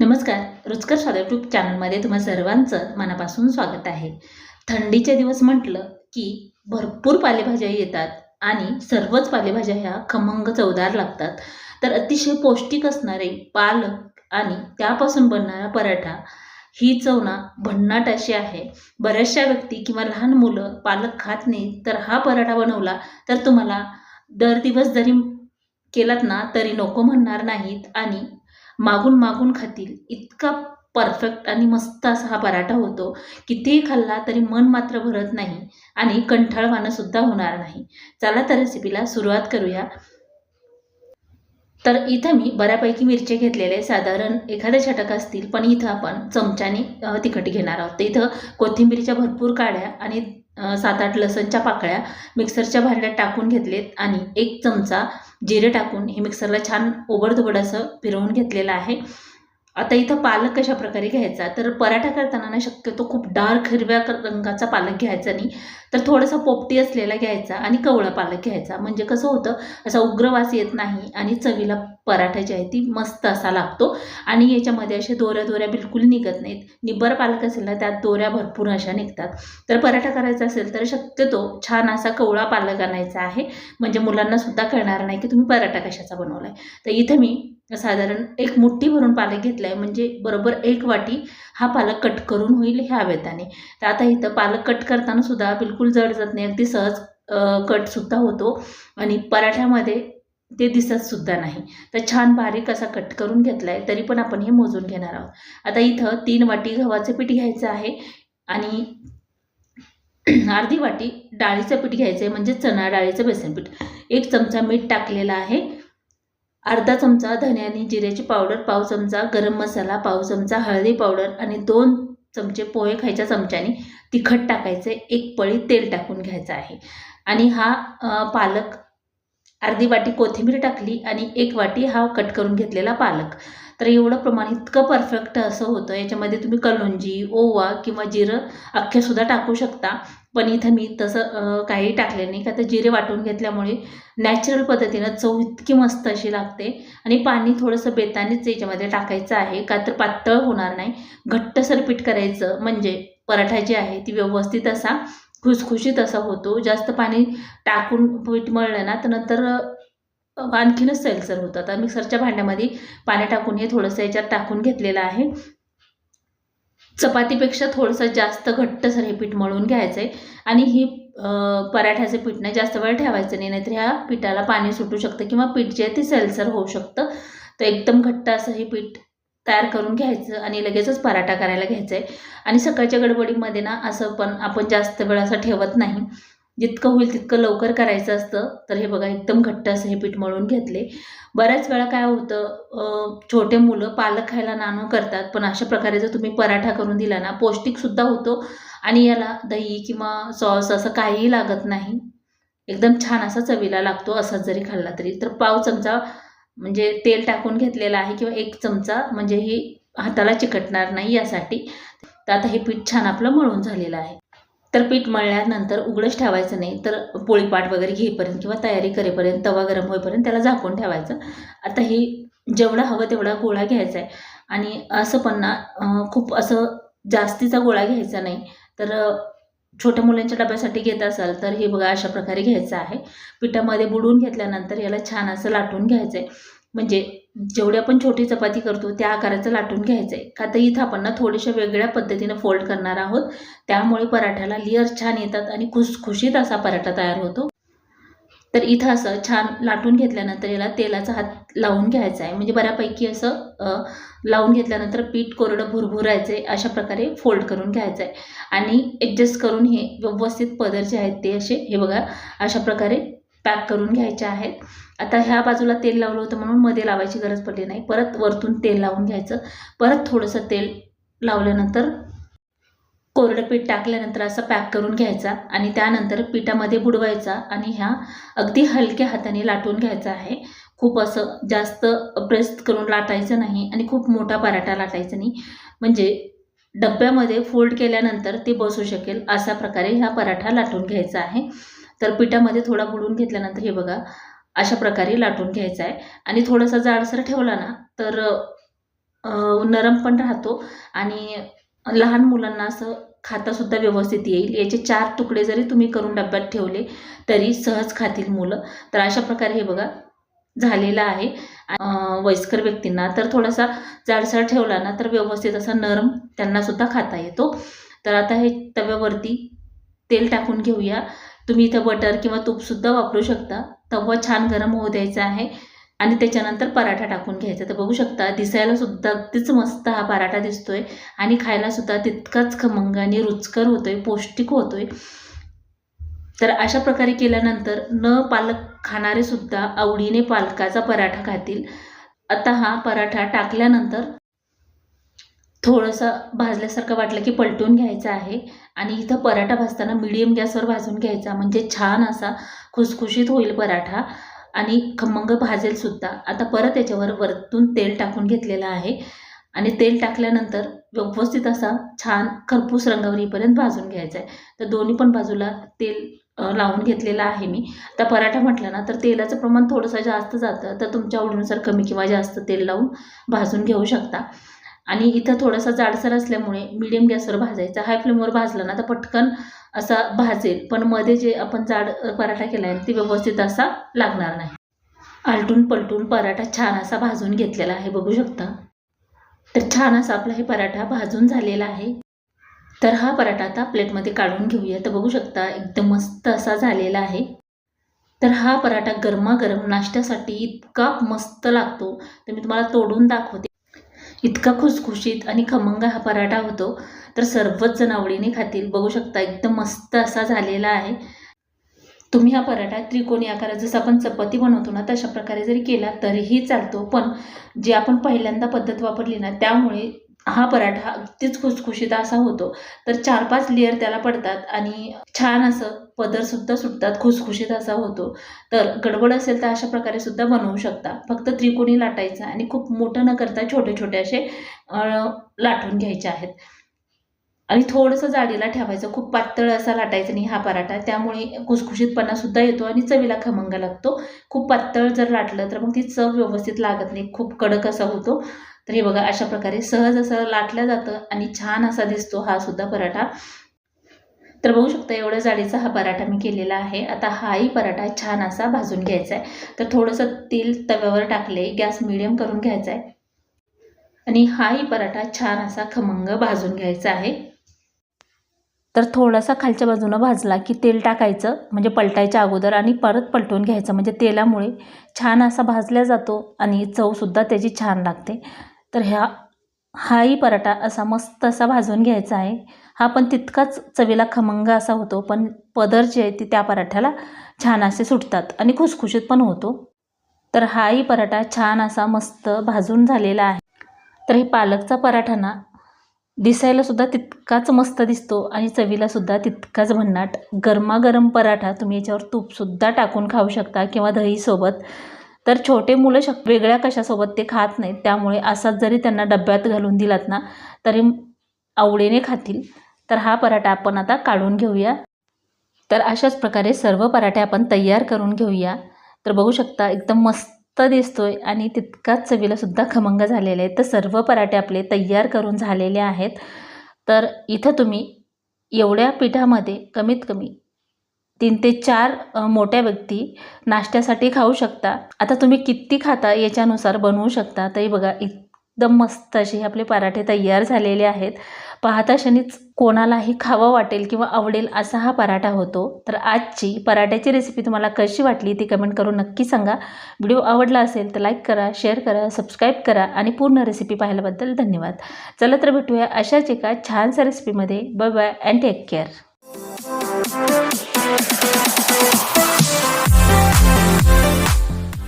नमस्कार रुचकर स्वाद यूट्यूब चॅनलमध्ये तुम्हा सर्वांचं मनापासून स्वागत आहे. थंडीचे दिवस म्हटलं की भरपूर पालेभाज्या येतात आणि सर्वच पालेभाज्या ह्या खमंग चवदार लागतात. तर अतिशय पौष्टिक असणारे पालक आणि त्यापासून बनणारा पराठा ही चवना भन्नाट अशी आहे. बऱ्याचशा व्यक्ती किंवा लहान मुलं पालक खात नाही तर हा पराठा बनवला तर तुम्हाला दर दिवस जरी केलात ना तरी नको म्हणणार नाहीत आणि मागून मागून खातील. इतका परफेक्ट आणि मस्त असा हा पराठा होतो. कितीही खाल्ला तरी मन मात्र भरत नाही आणि कंठाळवाणंसुद्धा होणार नाही. चला तर रेसिपीला सुरुवात करूया. तर इथं मी बऱ्यापैकी मिरचे घेतलेले आहे. साधारण एखाद्या छटक असतील पण इथं आपण चमच्याने तिखट घेणार आहोत. तर इथं कोथिंबीरीच्या भरपूर काड्या आणि सात आठ लसणच्या पाकळ्या मिक्सरच्या भांड्यात टाकून घेतलेत आणि एक चमचा जिरे टाकून हे मिक्सरला छान ओबडधोबड असं फिरवून घेतलेलं आहे. आता इथं पालक कशा प्रकारे घ्यायचा? तर पराठा करताना ना शक्यतो खूप डार्क हिरव्या क- रंगाचा पालक घ्यायचा नाही. तर थोडासा पोपटी असलेला घ्यायचा आणि कवळा पालक घ्यायचा. म्हणजे कसं होतं असा उग्रवास येत नाही आणि चवीला पराठा जी आहे ती मस्त असा लागतो. आणि याच्यामध्ये अशा दोऱ्या दोऱ्या बिलकुल निघत नाहीत. निब्बर पालक असेल ना त्यात दोऱ्या भरपूर अशा निघतात. तर पराठा करायचा असेल तर शक्यतो छान असा कवळा पालक आणायचा आहे. म्हणजे मुलांना सुद्धा कळणार नाही की तुम्ही पराठा कशाचा बनवलाय. तर इथं मी साधारण एक मुठ्ठी भरून पालक घेतला आहे म्हणजे बरोबर एक वाटी हा पालक कट करून होईल ह्या वेताने तर आता इथं पालक कट करताना सुद्धा बिलकुल जड जात नाही. अगदी सहज कटसुद्धा होतो आणि पराठ्यामध्ये ते दिसतसुद्धा नाही. तर छान बारीक असा कट करून घेतला आहे तरी पण आपण हे मोजून घेणार आहोत. आता इथं तीन वाटी गव्हाचं पीठ घ्यायचं आहे आणि अर्धी वाटी डाळीचं पीठ घ्यायचं आहे म्हणजे चणा डाळीचं बेसन पीठ. एक चमचा मीठ टाकलेला आहे. अर्धा चमचा धने आणि जिऱ्याची पावडर पाव चमचा गरम मसाला पाव चमचा हळदी पावडर आणि दोन चमचे पोहे खायच्या चमच्याने तिखट टाकायचे एक पळी तेल टाकून घ्यायचं आहे. आणि हा पालक अर्धी वाटी कोथिंबीर टाकली आणि एक वाटी हा कट करून घेतलेला पालक. तर एवढं प्रमाण इतकं परफेक्ट असं होतं. याच्यामध्ये तुम्ही कलोंजी ओवा किंवा जिरं अख्खेसुद्धा टाकू शकता. पण इथं मी तसं काही टाकले नाही. का तर जिरे वाटून घेतल्यामुळे नॅचरल पद्धतीनं चव इतकी मस्त अशी लागते. आणि पाणी थोडंसं बेतानीच याच्यामध्ये टाकायचं आहे. का तर पातळ होणार नाही. घट्टसर पीठ करायचं म्हणजे पराठा जी आहे ती व्यवस्थित असा खुसखुशीत असा होतो. जास्त पाणी टाकून पीठ मळलं ना तर नंतर आणखीनच सैलसर होतं आता मिक्सरच्या भांड्यामध्ये पाणी टाकून हे थोडंसं याच्यात टाकून घेतलेलं आहे. चपातीपेक्षा थोडंसं जास्त घट्टसर हे पीठ मळून घ्यायचं आहे आणि ही पराठ्याचं पीठ नाही जास्त वेळ ठेवायचं नाही नाहीतर ह्या पिठाला पाणी सुटू शकतं किंवा पीठ जे आहे ते सैलसर होऊ शकतं. तर एकदम घट्ट असं हे पीठ तयार करून घ्यायचं आणि लगेचच पराठा करायला घ्यायचा आहे आणि सकाळच्या गडबडीमध्ये ना असं पण आपण जास्त वेळ असं ठेवत नाही. जितकं होईल तितकं लवकर करायचं असतं. तर हे बघा एकदम घट्ट असं हे पीठ मळून घेतले. बऱ्याच वेळा काय होतं छोटे मुलं पालक खायला नाणं करतात. पण अशा प्रकारे जर तुम्ही पराठा करून दिला ना पौष्टिकसुद्धा होतो. आणि याला दही किंवा सॉस असं काहीही लागत नाही. एकदम छान असा चवीला लागतो असाच जरी खाल्ला तरी. तर पाव चमचा म्हणजे तेल टाकून घेतलेला आहे किंवा एक चमचा म्हणजे ही हाताला चिकटणार नाही यासाठी. तर आता हे पीठ छान आपलं मळून झालेलं आहे. तर पीठ मळल्यानंतर उघडंच ठेवायचं नाही तर पोळीपाट वगैरे घेईपर्यंत किंवा तयारी करेपर्यंत तवा गरम होईपर्यंत त्याला झाकून ठेवायचं. आता ही जेवढा हवं तेवढा गोळा घ्यायचा आहे. आणि असं पण ना खूप असं जास्तीचा गोळा घ्यायचा नाही. तर छोट्या मुलांच्या डब्यासाठी घेत असाल तर हे बघा अशा प्रकारे घ्यायचं आहे. पिठामध्ये बुडवून घेतल्यानंतर याला छान असं लाटून घ्यायचं आहे म्हणजे जेवढ्या आपण छोटी चपाती करतो त्या आकाराचं लाटून घ्यायचं आहे का तर इथं आपण ना थोड्याशा वेगळ्या पद्धतीनं फोल्ड करणार आहोत. त्यामुळे पराठ्याला लेअर छान येतात आणि खुसखुशीत असा पराठा तयार होतो. तर इथं असं छान लाटून घेतल्यानंतर याला तेलाचा हात लावून घ्यायचा आहे. म्हणजे बऱ्यापैकी असं लावून घेतल्यानंतर पीठ कोरडं भुरभुरायचं आहे अशा प्रकारे फोल्ड करून घ्यायचं आहे आणि ॲडजस्ट करून हे व्यवस्थित पदर जे आहेत ते असे हे बघा अशा प्रकारे पॅक करून घ्यायचे आहेत. आता ह्या बाजूला तेल लावलं होतं म्हणून मध्ये लावायची गरज पडली नाही. परत वरतून तेल लावून घ्यायचं. परत थोडंसं तेल लावल्यानंतर कोरडं पीठ टाकल्यानंतर असं पॅक करून घ्यायचा आणि त्यानंतर पिठामध्ये बुडवायचा आणि ह्या अगदी हलक्या हाताने लाटून घ्यायचा आहे. खूप असं जास्त प्रेस करून लाटायचं नाही आणि खूप मोठा पराठा लाटायचा नाही. म्हणजे डब्यामध्ये फोल्ड केल्यानंतर ते बसू शकेल अशा प्रकारे हा पराठा लाटून घ्यायचा आहे. तर पिठामध्ये थोडा बुडवून घेतल्यानंतर हे बघा अशा प्रकारे लाटून घ्यायचा आहे. आणि थोडासा जाडसर ठेवला ना तर नरम पण राहतो. आणि लहान मुलांना असं खातासुद्धा व्यवस्थित येईल. याचे चार तुकडे जरी तुम्ही करून डब्यात ठेवले तरी सहज खातील मुलं. तर अशा प्रकारे हे बघा झालेलं आहे. वयस्कर व्यक्तींना. तर थोडासा जाडसर ठेवला ना तर व्यवस्थित असा नरम त्यांनासुद्धा खाता येतो. तर आता हे तव्यावरती तेल टाकून घेऊया. तुम्ही इथं बटर किंवा तूपसुद्धा वापरू शकता. तवा छान गरम होऊ द्यायचा आहे. आणि त्याच्यानंतर पराठा टाकून घ्यायचा. तर बघू शकता दिसायला सुद्धा अगदीच मस्त हा पराठा दिसतोय. आणि खायला सुद्धा तितकाच खमंग आणि रुचकर होतोय पौष्टिक होतोय. तर अशा प्रकारे केल्यानंतर न पालक खाणारे सुद्धा आवडीने पालकाचा पराठा खातील. आता हा पराठा टाकल्यानंतर थोडंसं भाजल्यासारखं वाटलं की पलटून घ्यायचं आहे. आणि इथं पराठा भाजताना मिडियम गॅसवर भाजून घ्यायचा. म्हणजे छान असा खुसखुशीत होईल पराठा. आणि खमंग भाजेल सुद्धा. आता परत याच्यावर वरतून तेल टाकून घेतलेलं आहे. आणि तेल टाकल्यानंतर व्यवस्थित असा छान खरपूस रंगावरीपर्यंत भाजून घ्यायचा आहे. तर दोन्ही पण बाजूला तेल लावून घेतलेलं आहे मी. आता पराठा म्हटलं ना तर तेलाचं प्रमाण थोडंसं जास्त जातं. तर तुमच्या आवडीनुसार कमी किंवा जास्त तेल लावून भाजून घेऊ शकता. आणि इथं थोडासा जाडसर असल्यामुळे मीडियम गॅसवर भाजायचा. हाय फ्लेमवर भाजला ना तर पटकन असा भाजेल. पण मध्ये जे आपण जाड पराठा केला आहे ते व्यवस्थित असा लागणार नाही. आलटून पलटून पराठा छान असा भाजून घेतलेला आहे बघू शकता. तर छान असा आपला हे पराठा भाजून झालेला आहे. तर हा पराठा आता प्लेटमध्ये काढून घेऊया. तर बघू शकता एकदम मस्त असा झालेला आहे. तर हा पराठा गरमागरम नाश्त्यासाठी इतका मस्त लागतो. तर मी तुम्हाला तोडून दाखवते. इतका खुसखुशीत आणि खमंग हा पराठा होतो तर सर्वच जण आवडीने खातील. बघू शकता एकदम मस्त असा झालेला आहे. तुम्ही हा पराठा त्रिकोणी आकारात जसं आपण चपाती बनवतो ना तशा प्रकारे जरी केला तरीही चालतो. पण जे आपण पहिल्यांदा पद्धत वापरली ना त्यामुळे हा पराठा अगदीच खुसखुशीत असा होतो. तर चार पाच लेअर त्याला पडतात आणि छान असं पदरसुद्धा सुटतात खुसखुशीत असा होतो. तर गडबड असेल तर अशा प्रकारे सुद्धा बनवू शकता. फक्त त्रिकोणी लाटायचा आणि खूप मोठं न करता छोटे छोटे असे लाटून घ्यायचे आहेत. आणि थोडंसं जाडीला ठेवायचं खूप पातळ असा लाटायचा नाही हा पराठा. त्यामुळे खुसखुशीतपणासुद्धा येतो आणि चवीला खमंग लागतो. खूप पातळ जर लाटलं तर मग ती चव व्यवस्थित लागत नाही. खूप कडक असा होतो. तर हे बघा अशा प्रकारे सहज असं लाटलं जातं आणि छान असा दिसतो हा सुद्धा पराठा. तर बघू शकता एवढ्या जाडीचा हा पराठा मी केलेला आहे. आता हाही पराठा छान असा भाजून घ्यायचा आहे. तर थोडंसं तेल तव्यावर टाकले गॅस मिडियम करून घ्यायचा आहे. आणि हाही पराठा छान असा खमंग भाजून घ्यायचा आहे. तर थोडासा खालच्या बाजूनं भाजला की तेल टाकायचं म्हणजे पलटायच्या अगोदर आणि परत पलटून घ्यायचं. म्हणजे तेलामुळे छान असा भाजला जातो आणि चवसुद्धा त्याची छान लागते. तर ह्या हाही पराठा असा मस्त असा भाजून घ्यायचा आहे. हा पण तितकाच चवीला खमंग असा होतो पण पदर जे आहे ते त्या पराठ्याला छान असे सुटतात आणि खुसखुशीत पण होतो. तर हाही पराठा छान असा मस्त भाजून झालेला आहे. तर हे पालकचा पराठा ना दिसायला सुद्धा तितकाच मस्त दिसतो आणि चवीला सुद्धा तितकाच भन्नाट. गरमागरम पराठा तुम्ही याच्यावर तूपसुद्धा टाकून खाऊ शकता किंवा दहीसोबत तर छोटे मुलं शक वेगळ्या कशासोबत ते खात नाहीत. त्यामुळे असाच जरी त्यांना डब्यात घालून दिलात ना तरी आवडीने खातील. तर हा पराठा आपण आता काढून घेऊया. तर अशाच प्रकारे सर्व पराठे आपण तयार करून घेऊया. तर बघू शकता एकदम मस्त दिसतोय आणि तितकाच चवीला सुद्धा खमंग झालेला आहे तर सर्व पराठे आपले तयार करून झालेले आहेत. तर इथं तुम्ही एवढ्या पिठामध्ये कमीत कमी तीन ते चार मोठ्या व्यक्ती नाश्त्यासाठी खाऊ शकता. आता तुम्ही किती खाता याच्यानुसार बनवू शकता तरी बघा एकदम मस्त असे हे आपले पराठे तयार झालेले आहेत. पाहता क्षणीच कोणालाही खावं वाटेल किंवा आवडेल असा हा पराठा होतो. तर आजची पराठ्याची रेसिपी तुम्हाला कशी वाटली ती कमेंट करून नक्की सांगा. व्हिडिओ आवडला असेल तर लाईक करा शेअर करा सबस्क्राईब करा आणि पूर्ण रेसिपी पाहिल्याबद्दल धन्यवाद. चला तर भेटूया अशाच एका छानशा रेसिपीमध्ये bye bye and take care